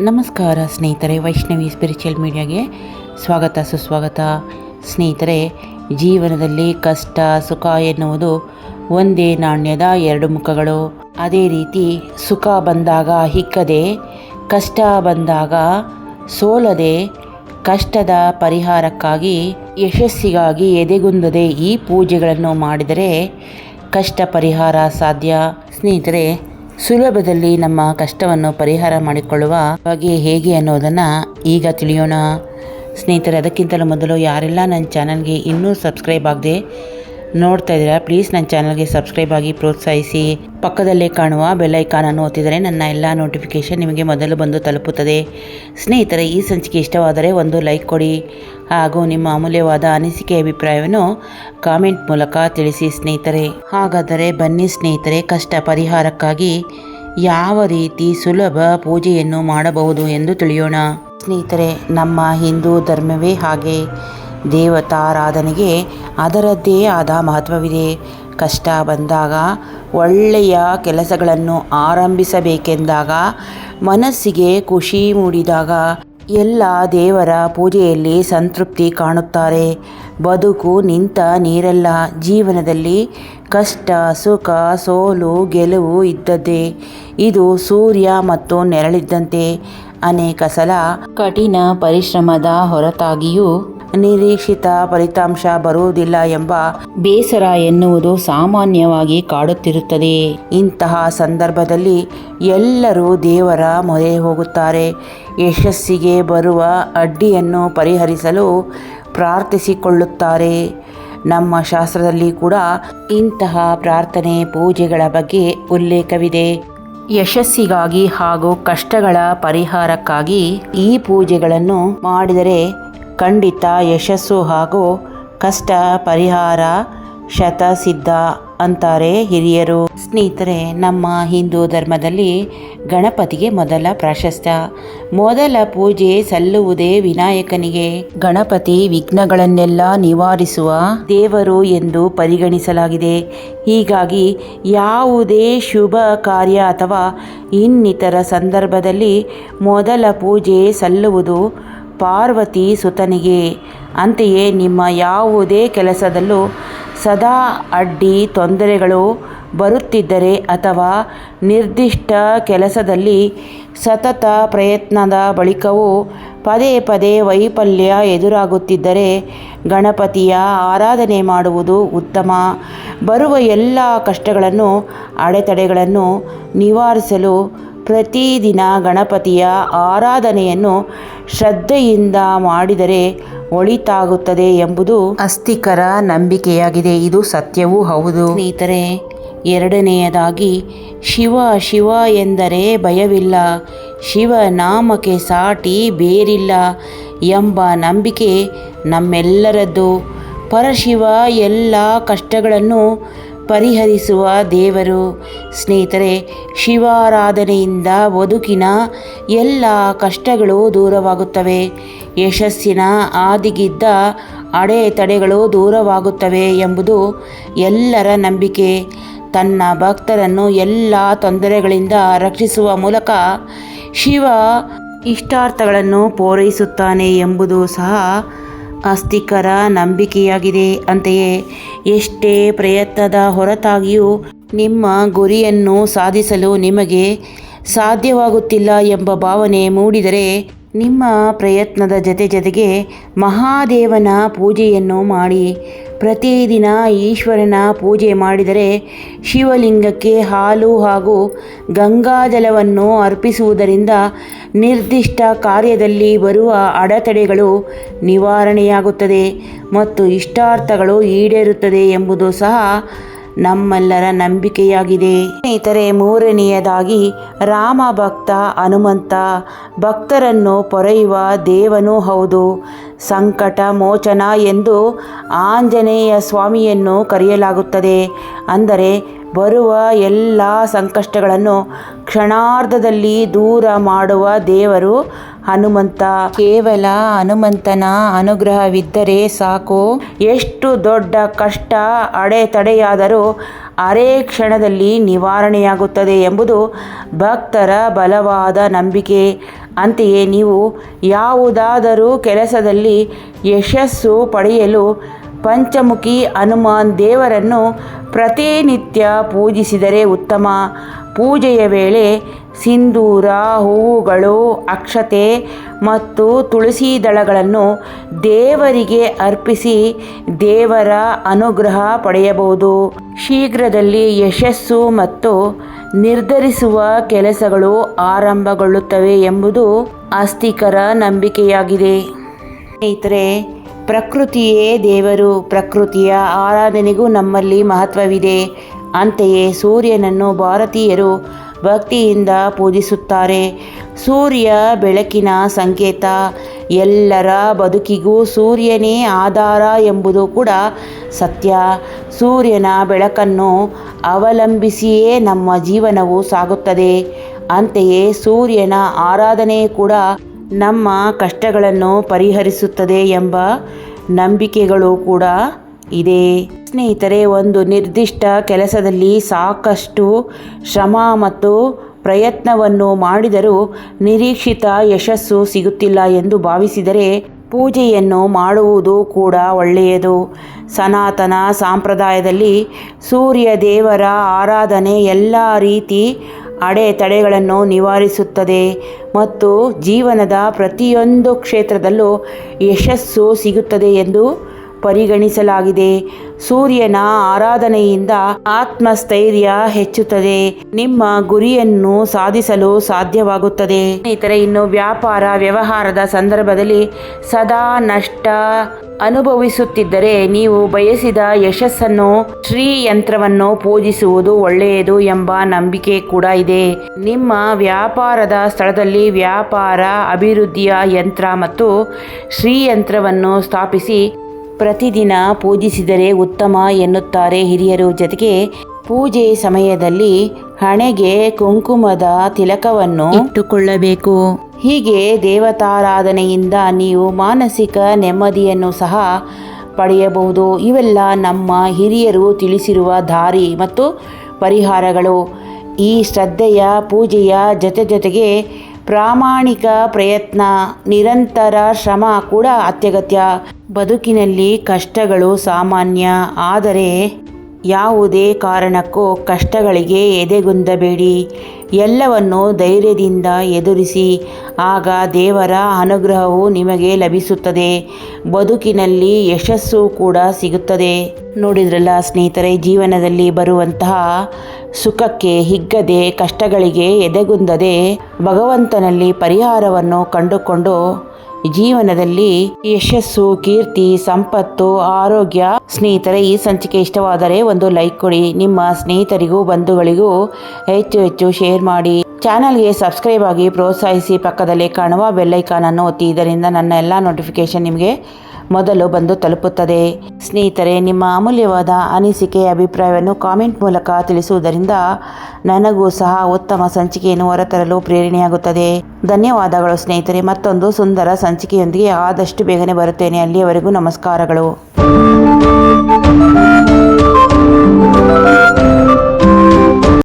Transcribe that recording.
ನಮಸ್ಕಾರ ಸ್ನೇಹಿತರೆ, ವೈಷ್ಣವಿ ಸ್ಪಿರಿಚುವಲ್ ಮೀಡಿಯಾಗೆ ಸ್ವಾಗತ, ಸುಸ್ವಾಗತ. ಸ್ನೇಹಿತರೆ, ಜೀವನದಲ್ಲಿ ಕಷ್ಟ, ಸುಖ ಎನ್ನುವುದು ಒಂದೇ ನಾಣ್ಯದ ಎರಡು ಮುಖಗಳು. ಅದೇ ರೀತಿ ಸುಖ ಬಂದಾಗ ಹಿಕ್ಕದೆ, ಕಷ್ಟ ಬಂದಾಗ ಸೋಲದೆ, ಕಷ್ಟದ ಪರಿಹಾರಕ್ಕಾಗಿ, ಯಶಸ್ಸಿಗಾಗಿ ಎದೆಗುಂದದೆ ಈ ಪೂಜೆಗಳನ್ನು ಮಾಡಿದರೆ ಕಷ್ಟ ಪರಿಹಾರ ಸಾಧ್ಯ. ಸ್ನೇಹಿತರೆ ಸುಲಭದಲ್ಲಿ ನಮ್ಮ ಕಷ್ಟವನ್ನು ಪರಿಹಾರ ಮಾಡಿಕೊಳ್ಳುವ ಬಗೆ ಹೇಗೆ ಅನ್ನೋದನ್ನು ಈಗ ತಿಳಿಯೋಣ. ಸ್ನೇಹಿತರೆ, ಅದಕ್ಕಿಂತಲೂ ಮೊದಲು ಯಾರೆಲ್ಲ ನನ್ನ ಚಾನಲ್ಗೆ ಇನ್ನೂ ಸಬ್ಸ್ಕ್ರೈಬ್ ಆಗದೆ ನೋಡ್ತಾ ಇದ್ದೀರಾ, ಪ್ಲೀಸ್ ನನ್ನ ಚಾನಲ್ಗೆ ಸಬ್ಸ್ಕ್ರೈಬ್ ಆಗಿ ಪ್ರೋತ್ಸಾಹಿಸಿ. ಪಕ್ಕದಲ್ಲೇ ಕಾಣುವ ಬೆಲ್ ಐಕಾನನ್ನು ಒತ್ತಿದರೆ ನನ್ನ ಎಲ್ಲ ನೋಟಿಫಿಕೇಷನ್ ನಿಮಗೆ ಮೊದಲು ಬಂದು ತಲುಪುತ್ತದೆ. ಸ್ನೇಹಿತರೆ, ಈ ಸಂಚಿಕೆ ಇಷ್ಟವಾದರೆ ಒಂದು ಲೈಕ್ ಕೊಡಿ. ಹಾಗೂ ನಿಮ್ಮ ಅಮೂಲ್ಯವಾದ ಅನಿಸಿಕೆ ಅಭಿಪ್ರಾಯವನ್ನು ಕಾಮೆಂಟ್ ಮೂಲಕ ತಿಳಿಸಿ ಸ್ನೇಹಿತರೆ. ಹಾಗಾದರೆ ಬನ್ನಿ ಸ್ನೇಹಿತರೆ, ಕಷ್ಟ ಪರಿಹಾರಕ್ಕಾಗಿ ಯಾವ ರೀತಿ ಸುಲಭ ಪೂಜೆಯನ್ನು ಮಾಡಬಹುದು ಎಂದು ತಿಳಿಯೋಣ. ಸ್ನೇಹಿತರೆ, ನಮ್ಮ ಹಿಂದೂ ಧರ್ಮವೇ ಹಾಗೆ. ದೇವತಾರಾಧನೆಗೆ ಅದರದ್ದೇ ಆದ ಮಹತ್ವವಿದೆ. ಕಷ್ಟ ಬಂದಾಗ ಒಳ್ಳೆಯ ಕೆಲಸಗಳನ್ನು ಆರಂಭಿಸಬೇಕೆಂದಾಗ ಮನಸ್ಸಿಗೆ ಖುಷಿ ಮೂಡಿದಾಗ ಎಲ್ಲ ದೇವರ ಪೂಜೆಯಲ್ಲಿ ಸಂತೃಪ್ತಿ ಕಾಣುತ್ತಾರೆ. ಬದುಕು ನಿಂತ ನೀರಲ್ಲ. ಜೀವನದಲ್ಲಿ ಕಷ್ಟ, ಸುಖ, ಸೋಲು, ಗೆಲುವು ಇದ್ದದ್ದೇ. ಇದು ಸೂರ್ಯ ಮತ್ತು ನೆರಳಿದ್ದಂತೆ. ಅನೇಕ ಸಲ ಕಠಿಣ ಪರಿಶ್ರಮದ ಹೊರತಾಗಿಯೂ ನಿರೀಕ್ಷಿತ ಫಲಿತಾಂಶ ಬರುವುದಿಲ್ಲ ಎಂಬ ಬೇಸರ ಎನ್ನುವುದು ಸಾಮಾನ್ಯವಾಗಿ ಕಾಡುತ್ತಿರುತ್ತದೆ. ಇಂತಹ ಸಂದರ್ಭದಲ್ಲಿ ಎಲ್ಲರೂ ದೇವರ ಮೊರೆ ಹೋಗುತ್ತಾರೆ. ಯಶಸ್ಸಿಗೆ ಬರುವ ಅಡ್ಡಿಯನ್ನು ಪರಿಹರಿಸಲು ಪ್ರಾರ್ಥಿಸಿಕೊಳ್ಳುತ್ತಾರೆ. ನಮ್ಮ ಶಾಸ್ತ್ರದಲ್ಲಿ ಕೂಡ ಇಂತಹ ಪ್ರಾರ್ಥನೆ ಪೂಜೆಗಳ ಬಗ್ಗೆ ಉಲ್ಲೇಖವಿದೆ. ಯಶಸ್ಸಿಗಾಗಿ ಹಾಗೂ ಕಷ್ಟಗಳ ಪರಿಹಾರಕ್ಕಾಗಿ ಈ ಪೂಜೆಗಳನ್ನು ಮಾಡಿದರೆ ಖಂಡಿತ ಯಶಸ್ಸು ಹಾಗೂ ಕಷ್ಟ ಪರಿಹಾರ ಶತಸಿದ್ಧ ಅಂತಾರೆ ಹಿರಿಯರು. ಸ್ನೇಹಿತರೆ, ನಮ್ಮ ಹಿಂದೂ ಧರ್ಮದಲ್ಲಿ ಗಣಪತಿಗೆ ಮೊದಲ ಪ್ರಾಶಸ್ತ್ಯ ಮೊದಲ ಪೂಜೆ ಸಲ್ಲುವುದೇ ವಿನಾಯಕನಿಗೆ. ಗಣಪತಿ ವಿಘ್ನಗಳನ್ನೆಲ್ಲ ನಿವಾರಿಸುವ ದೇವರು ಎಂದು ಪರಿಗಣಿಸಲಾಗಿದೆ. ಹೀಗಾಗಿ ಯಾವುದೇ ಶುಭ ಕಾರ್ಯ ಅಥವಾ ಇನ್ನಿತರ ಸಂದರ್ಭದಲ್ಲಿ ಮೊದಲ ಪೂಜೆ ಸಲ್ಲುವುದು ಪಾರ್ವತಿ ಸುತನಿಗೆ, ಅಂತೆಯೇ ನಿಮ್ಮ ಯಾವುದೇ ಕೆಲಸದಲ್ಲೂ ಸದಾ ಅಡ್ಡಿ ತೊಂದರೆಗಳು ಬರುತ್ತಿದ್ದರೆ ಅಥವಾ ನಿರ್ದಿಷ್ಟ ಕೆಲಸದಲ್ಲಿ ಸತತ ಪ್ರಯತ್ನದ ಬಳಿಕವೂ ಪದೇ ಪದೇ ವೈಫಲ್ಯ ಎದುರಾಗುತ್ತಿದ್ದರೆ ಗಣಪತಿಯ ಆರಾಧನೆ ಮಾಡುವುದು ಉತ್ತಮ. ಬರುವ ಎಲ್ಲ ಕಷ್ಟಗಳನ್ನು, ಅಡೆತಡೆಗಳನ್ನು ನಿವಾರಿಸಲು ಪ್ರತಿದಿನ ಗಣಪತಿಯ ಆರಾಧನೆಯನ್ನು ಶ್ರದ್ಧೆಯಿಂದ ಮಾಡಿದರೆ ಒಳಿತಾಗುತ್ತದೆ ಎಂಬುದು ಅಸ್ಥಿಕರ ನಂಬಿಕೆಯಾಗಿದೆ. ಇದು ಸತ್ಯವೂ ಹೌದು. ಸ್ನೇಹಿತರೆ, ಎರಡನೆಯದಾಗಿ, ಶಿವ ಶಿವ ಎಂದರೆ ಭಯವಿಲ್ಲ. ಶಿವ ನಾಮಕ್ಕೆ ಸಾಟಿ ಬೇರಿಲ್ಲ ಎಂಬ ನಂಬಿಕೆ ನಮ್ಮೆಲ್ಲರದ್ದು. ಪರಶಿವ ಎಲ್ಲ ಕಷ್ಟಗಳನ್ನು ಪರಿಹರಿಸುವ ದೇವರು. ಸ್ನೇಹಿತರೆ, ಶಿವಾರಾಧನೆಯಿಂದ ಬದುಕಿನ ಎಲ್ಲ ಕಷ್ಟಗಳು ದೂರವಾಗುತ್ತವೆ. ಯಶಸ್ಸಿನ ಆದಿಗಿದ್ದ ಅಡೆತಡೆಗಳು ದೂರವಾಗುತ್ತವೆ ಎಂಬುದು ಎಲ್ಲರ ನಂಬಿಕೆ. ತನ್ನ ಭಕ್ತರನ್ನು ಎಲ್ಲ ತೊಂದರೆಗಳಿಂದ ರಕ್ಷಿಸುವ ಮೂಲಕ ಶಿವ ಇಷ್ಟಾರ್ಥಗಳನ್ನು ಪೂರೈಸುತ್ತಾನೆ ಎಂಬುದು ಸಹ ಆಸ್ತಿಕರ ನಂಬಿಕೆಯಾಗಿದೆ. ಅಂತೆಯೇ ಎಷ್ಟೇ ಪ್ರಯತ್ನದ ಹೊರತಾಗಿಯೂ ನಿಮ್ಮ ಗುರಿಯನ್ನು ಸಾಧಿಸಲು ನಿಮಗೆ ಸಾಧ್ಯವಾಗುತ್ತಿಲ್ಲ ಎಂಬ ಭಾವನೆ ಮೂಡಿದರೆ ನಿಮ್ಮ ಪ್ರಯತ್ನದ ಜೊತೆ ಜೊತೆಗೆ ಮಹಾದೇವನ ಪೂಜೆಯನ್ನು ಮಾಡಿ. ಪ್ರತಿದಿನ ಈಶ್ವರನ ಪೂಜೆ ಮಾಡಿದರೆ ಶಿವಲಿಂಗಕ್ಕೆ ಹಾಲು ಹಾಗೂ ಗಂಗಾಜಲವನ್ನು ಅರ್ಪಿಸುವುದರಿಂದ ನಿರ್ದಿಷ್ಟ ಕಾರ್ಯದಲ್ಲಿ ಬರುವ ಅಡೆತಡೆಗಳು ನಿವಾರಣೆಯಾಗುತ್ತದೆ ಮತ್ತು ಇಷ್ಟಾರ್ಥಗಳು ಈಡೇರುತ್ತದೆ ಎಂಬುದು ಸಹ ನಮ್ಮೆಲ್ಲರ ನಂಬಿಕೆಯಾಗಿದೆ. ಸ್ನೇಹಿತರೆ, ಮೂರನೆಯದಾಗಿ ರಾಮ ಭಕ್ತ ಹನುಮಂತ. ಭಕ್ತರನ್ನು ಪೊರೆಯುವ ದೇವನೂ ಹೌದು. ಸಂಕಟ, ಮೋಚನ ಎಂದು ಆಂಜನೇಯ ಸ್ವಾಮಿಯನ್ನು ಕರೆಯಲಾಗುತ್ತದೆ. ಅಂದರೆ ಬರುವ ಎಲ್ಲ ಸಂಕಷ್ಟಗಳನ್ನು ಕ್ಷಣಾರ್ಧದಲ್ಲಿ ದೂರ ಮಾಡುವ ದೇವರು ಹನುಮಂತ. ಕೇವಲ ಹನುಮಂತನ ಅನುಗ್ರಹವಿದ್ದರೆ ಸಾಕು. ಎಷ್ಟು ದೊಡ್ಡ ಕಷ್ಟ, ಅಡೆತಡೆಯಾದರೂ ಅರೆ ಕ್ಷಣದಲ್ಲಿ ನಿವಾರಣೆಯಾಗುತ್ತದೆ ಎಂಬುದು ಭಕ್ತರ ಬಲವಾದ ನಂಬಿಕೆ. ಅಂತೆಯೇ ನೀವು ಯಾವುದಾದರೂ ಕೆಲಸದಲ್ಲಿ ಯಶಸ್ಸು ಪಡೆಯಲು ಪಂಚಮುಖಿ ಹನುಮಾನ್ ದೇವರನ್ನು ಪ್ರತಿನಿತ್ಯ ಪೂಜಿಸಿದರೆ ಉತ್ತಮ. ಪೂಜೆಯ ವೇಳೆ ಸಿಂಧೂರ ಹೂವುಗಳು, ಅಕ್ಷತೆ ಮತ್ತು ತುಳಸಿ ದಳಗಳನ್ನು ದೇವರಿಗೆ ಅರ್ಪಿಸಿ ದೇವರ ಅನುಗ್ರಹ ಪಡೆಯಬಹುದು. ಶೀಘ್ರದಲ್ಲಿ ಯಶಸ್ಸು ಮತ್ತು ನಿರ್ಧರಿಸುವ ಕೆಲಸಗಳು ಆರಂಭಗೊಳ್ಳುತ್ತವೆ ಎಂಬುದು ಆಸ್ತಿಕರ ನಂಬಿಕೆಯಾಗಿದೆ. ಸ್ನೇಹಿತರೆ ಪ್ರಕೃತಿಯೇ ದೇವರು, ಪ್ರಕೃತಿಯ ಆರಾಧನೆಗೂ ನಮ್ಮಲ್ಲಿ ಮಹತ್ವವಿದೆ. ಅಂತೆಯೇ ಸೂರ್ಯನನ್ನು ಭಾರತೀಯರು ಭಕ್ತಿಯಿಂದ ಪೂಜಿಸುತ್ತಾರೆ. ಸೂರ್ಯ ಬೆಳಕಿನ ಸಂಕೇತ, ಎಲ್ಲರ ಬದುಕಿಗೂ ಸೂರ್ಯನೇ ಆಧಾರ ಎಂಬುದು ಕೂಡ ಸತ್ಯ. ಸೂರ್ಯನ ಬೆಳಕನ್ನು ಅವಲಂಬಿಸಿಯೇ ನಮ್ಮ ಜೀವನವು ಸಾಗುತ್ತದೆ. ಅಂತೆಯೇ ಸೂರ್ಯನ ಆರಾಧನೆ ಕೂಡ ನಮ್ಮ ಕಷ್ಟಗಳನ್ನು ಪರಿಹರಿಸುತ್ತದೆ ಎಂಬ ನಂಬಿಕೆಗಳು ಕೂಡ ಇದೆ. ಸ್ನೇಹಿತರೆ, ಒಂದು ನಿರ್ದಿಷ್ಟ ಕೆಲಸದಲ್ಲಿ ಸಾಕಷ್ಟು ಶ್ರಮ ಮತ್ತು ಪ್ರಯತ್ನವನ್ನು ಮಾಡಿದರೂ ನಿರೀಕ್ಷಿತ ಯಶಸ್ಸು ಸಿಗುತ್ತಿಲ್ಲ ಎಂದು ಭಾವಿಸಿದರೆ ಪೂಜೆಯನ್ನು ಮಾಡುವುದು ಕೂಡ ಒಳ್ಳೆಯದು. ಸನಾತನ ಸಂಪ್ರದಾಯದಲ್ಲಿ ಸೂರ್ಯ ದೇವರ ಆರಾಧನೆ ಎಲ್ಲ ರೀತಿ ಅಡೆತಡೆಗಳನ್ನು ನಿವಾರಿಸುತ್ತದೆ ಮತ್ತು ಜೀವನದ ಪ್ರತಿಯೊಂದು ಕ್ಷೇತ್ರದಲ್ಲೂ ಯಶಸ್ಸು ಸಿಗುತ್ತದೆ ಎಂದು ಪರಿಗಣಿಸಲಾಗಿದೆ. ಸೂರ್ಯನ ಆರಾಧನೆಯಿಂದ ಆತ್ಮಸ್ಥೈರ್ಯ ಹೆಚ್ಚುತ್ತದೆ. ನಿಮ್ಮ ಗುರಿಯನ್ನು ಸಾಧಿಸಲು ಸಾಧ್ಯವಾಗುತ್ತದೆ. ಸ್ನೇಹಿತರೆ, ಇನ್ನು ವ್ಯಾಪಾರ, ವ್ಯವಹಾರದ ಸಂದರ್ಭದಲ್ಲಿ ಸದಾ ನಷ್ಟ ಅನುಭವಿಸುತ್ತಿದ್ದರೆ ನೀವು ಬಯಸಿದ ಯಶಸ್ಸನ್ನು ಶ್ರೀ ಯಂತ್ರವನ್ನು ಪೂಜಿಸುವುದು ಒಳ್ಳೆಯದು ಎಂಬ ನಂಬಿಕೆ ಕೂಡ ಇದೆ. ನಿಮ್ಮ ವ್ಯಾಪಾರದ ಸ್ಥಳದಲ್ಲಿ ವ್ಯಾಪಾರ, ಅಭಿವೃದ್ಧಿಯ ಯಂತ್ರ ಮತ್ತು ಶ್ರೀ ಯಂತ್ರವನ್ನು ಸ್ಥಾಪಿಸಿ ಪ್ರತಿದಿನ ಪೂಜಿಸಿದರೆ ಉತ್ತಮ ಎನ್ನುತ್ತಾರೆ ಹಿರಿಯರು ಜೊತೆಗೆ ಪೂಜೆ ಸಮಯದಲ್ಲಿ ಹಣೆಗೆ ಕುಂಕುಮದ ತಿಲಕವನ್ನು ಇಟ್ಟುಕೊಳ್ಳಬೇಕು. ಹೀಗೆ ದೇವತಾರಾಧನೆಯಿಂದ ನೀವು ಮಾನಸಿಕ ನೆಮ್ಮದಿಯನ್ನು ಸಹ ಪಡೆಯಬಹುದು. ಇವೆಲ್ಲ ನಮ್ಮ ಹಿರಿಯರು ತಿಳಿಸಿರುವ ದಾರಿ ಮತ್ತು ಪರಿಹಾರಗಳು. ಈ ಶ್ರದ್ಧೆಯ ಪೂಜೆಯ ಜೊತೆ ಜೊತೆಗೆ ಪ್ರಾಮಾಣಿಕ ಪ್ರಯತ್ನ, ನಿರಂತರ ಶ್ರಮ ಕೂಡ ಅತ್ಯಗತ್ಯ. ಬದುಕಿನಲ್ಲಿ ಕಷ್ಟಗಳು ಸಾಮಾನ್ಯ, ಆದರೆ ಯಾವುದೇ ಕಾರಣಕ್ಕೂ ಕಷ್ಟಗಳಿಗೆ ಎದೆಗುಂದಬೇಡಿ. ಎಲ್ಲವನ್ನು ಧೈರ್ಯದಿಂದ ಎದುರಿಸಿ, ಆಗ ದೇವರ ಅನುಗ್ರಹವು ನಿಮಗೆ ಲಭಿಸುತ್ತದೆ. ಬದುಕಿನಲ್ಲಿ ಯಶಸ್ಸು ಕೂಡ ಸಿಗುತ್ತದೆ. ನೋಡಿದ್ರಲ್ಲ ಸ್ನೇಹಿತರೆ, ಜೀವನದಲ್ಲಿ ಬರುವಂತಹ ಸುಖಕ್ಕೆ ಹಿಗ್ಗದೆ ಕಷ್ಟಗಳಿಗೆ ಎದೆಗುಂದದೆ ಭಗವಂತನಲ್ಲಿ ಪರಿಹಾರವನ್ನು ಕಂಡುಕೊಂಡು ಜೀವನದಲ್ಲಿ ಯಶಸ್ಸು, ಕೀರ್ತಿ, ಸಂಪತ್ತು, ಆರೋಗ್ಯ ಸ್ನೇಹಿತರೆ, ಈ ಸಂಚಿಕೆ ಇಷ್ಟವಾದರೆ ಒಂದು ಲೈಕ್ ಕೊಡಿ. ನಿಮ್ಮ ಸ್ನೇಹಿತರಿಗೂ, ಬಂಧುಗಳಿಗೂ ಹೆಚ್ಚು ಹೆಚ್ಚು ಶೇರ್ ಮಾಡಿ. ಚಾನಲ್ಗೆ ಸಬ್ಸ್ಕ್ರೈಬ್ ಆಗಿ ಪ್ರೋತ್ಸಾಹಿಸಿ ಪಕ್ಕದಲ್ಲಿ ಕಾಣುವ ಬೆಲ್ಲೈಕಾನನ್ನು ಒತ್ತಿ. ಇದರಿಂದ ನನ್ನ ಎಲ್ಲ ನೋಟಿಫಿಕೇಶನ್ ನಿಮಗೆ ಮೊದಲು ಬಂದು ತಲುಪುತ್ತದೆ. ಸ್ನೇಹಿತರೆ, ನಿಮ್ಮ ಅಮೂಲ್ಯವಾದ ಅನಿಸಿಕೆ ಅಭಿಪ್ರಾಯವನ್ನು ಕಾಮೆಂಟ್ ಮೂಲಕ ತಿಳಿಸುವುದರಿಂದ ನನಗೂ ಸಹ ಉತ್ತಮ ಸಂಚಿಕೆಯನ್ನು ಹೊರತರಲು ಪ್ರೇರಣೆಯಾಗುತ್ತದೆ. ಧನ್ಯವಾದಗಳು ಸ್ನೇಹಿತರೆ. ಮತ್ತೊಂದು ಸುಂದರ ಸಂಚಿಕೆಯೊಂದಿಗೆ ಆದಷ್ಟು ಬೇಗನೆ ಬರುತ್ತೇನೆ. ಅಲ್ಲಿಯವರೆಗೂ ನಮಸ್ಕಾರಗಳು.